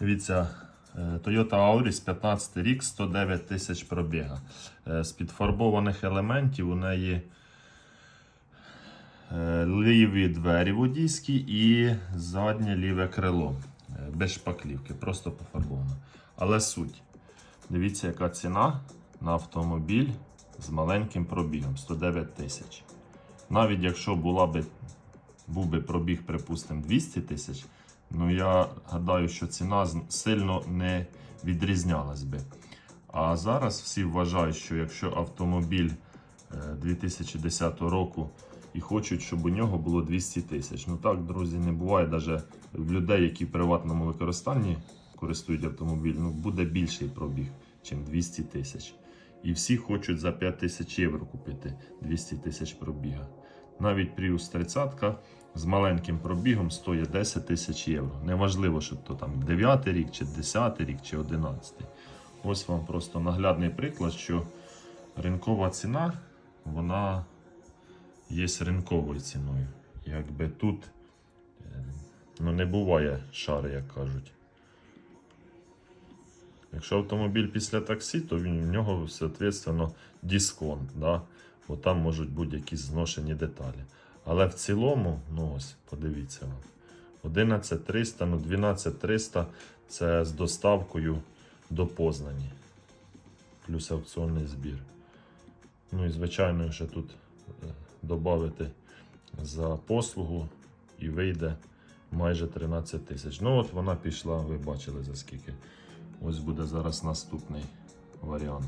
Дивіться, е, Toyota Auris 15 рік, 109 тисяч пробіга. Е, З підфарбованих елементів у неї е, ліві двері водійські і заднє ліве крило. Без шпаклівки, просто пофарбовано. Але суть. Дивіться, яка ціна на автомобіль з маленьким пробігом 109 тисяч. Навіть якщо була би, був би пробіг, припустимо, 200 тисяч, ну я гадаю, що ціна сильно не відрізнялась би. А зараз всі вважають, що якщо автомобіль е, 2010 року і хочуть, щоб у нього було 200 тисяч. Ну так, друзі, не буває. Навіть в людей, які в приватному використанні користують автомобіль, ну буде більший пробіг, ніж 200 тисяч. І всі хочуть за 5 тисяч євро купити 200 тисяч пробіга. Навіть Prius 30 з маленьким пробігом стоїть 10 тисяч євро. Неважливо, що то там 9 рік, чи 10 рік, чи 11. Ось вам просто наглядний приклад, що ринкова ціна, вона є ринковою ціною. Якби тут е, ну, не буває шари, як кажуть. Якщо автомобіль після таксі, то в нього, соответственно, дисконт. Да? Бо там можуть бути якісь зношені деталі. Але в цілому, ну ось, подивіться вам. 11300, ну 12300 це з доставкою до Познані. Плюс аукціонний збір. Ну і звичайно, ще тут додати за послугу і вийде майже 13 тисяч. Ну от вона пішла, ви бачили за скільки. Ось буде зараз наступний варіант.